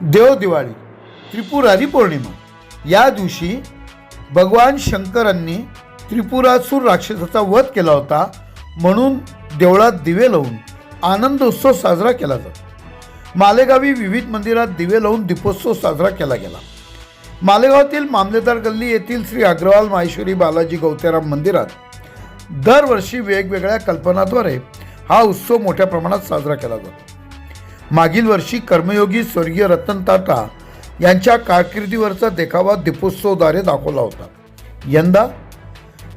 देव दिवाळी त्रिपुरारी पौर्णिमा. या दिवशी भगवान शंकरांनी त्रिपुरासूर राक्षसाचा वध केला होता म्हणून देवळात दिवे लावून आनंद उत्सव साजरा केला जातो. मालेगावी विविध मंदिरात दिवे लावून दीपोत्सव साजरा केला गेला. मालेगावातील मामलेदार गल्ली येथील श्री अग्रवाल माहेश्वरी बालाजी गौतेराम मंदिरात दरवर्षी वेगवेगळ्या कल्पनाद्वारे हा उत्सव मोठ्या प्रमाणात साजरा केला जातो. मागील वर्षी कर्मयोगी स्वर्गीय रतन टाटा यांच्या कारकिर्दीवरचा देखावा दीपोत्सवद्वारे दाखवला होता. यंदा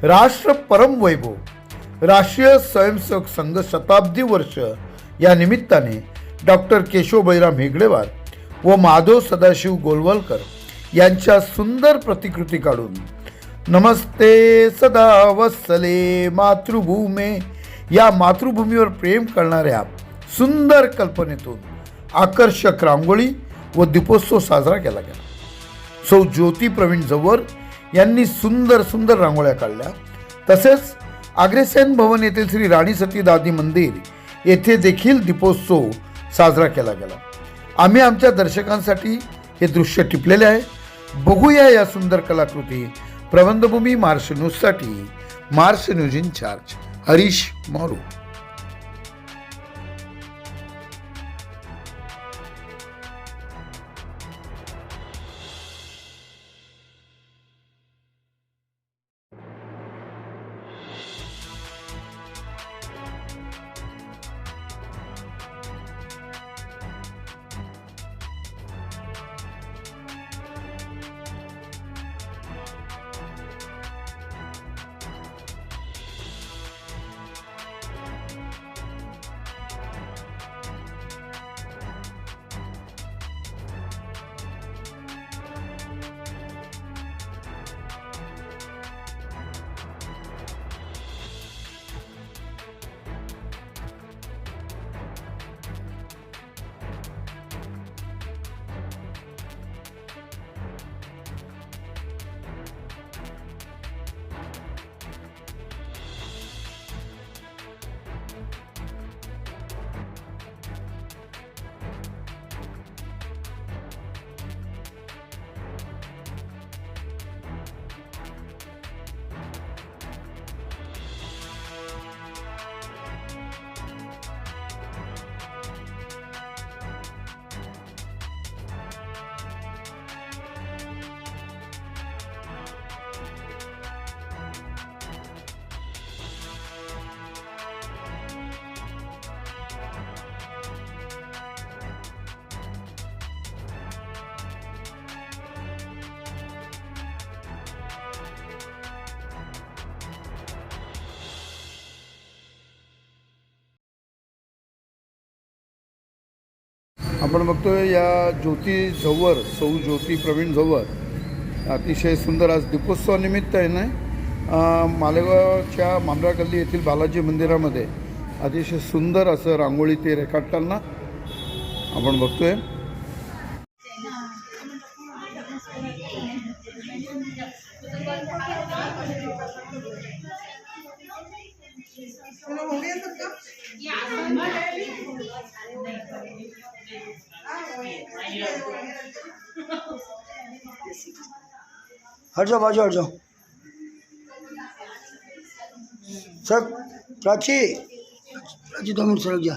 राष्ट्र परम वैभव राष्ट्रीय स्वयंसेवक संघ शताब्दी वर्ष या निमित्ताने डॉक्टर केशव बैराम हेगडेवार व माधव सदाशिव गोलवलकर यांच्या सुंदर प्रतिकृती काढून नमस्ते सदा वत्सले मातृभूमे या मातृभूमीवर प्रेम करणाऱ्या सुंदर कल्पनेतून आकर्षक रांगोळी व दीपोत्सव साजरा केला गेला. सौ ज्योती प्रवीण जव्वर यांनी सुंदर सुंदर रांगोळ्या काढल्या. तसेच अग्रेसेन भवन येथील श्री राणी सती दादी मंदिर येथे देखील दीपोत्सव साजरा केला गेला. आम्ही आमच्या दर्शकांसाठी हे दृश्य टिपलेले आहे. बघूया या सुंदर कलाकृती प्रबंधभूमी मार्श न्यूजसाठी Marsh news in charge. Harish Moru. आपण बघतोय या ज्योती झव्वर सौ ज्योती प्रवीण झव्वर अतिशय सुंदर आज दीपोत्सवानिमित्त आहे ना? मालेगावच्या मांबरा गल्ली येथील बालाजी मंदिरामध्ये अतिशय सुंदर असं रांगोळी ते रेखाटताना आपण बघतोय. हट जाओ बाजू हट जाओ सर प्राची। प्राची दो मिनट सड़क जा।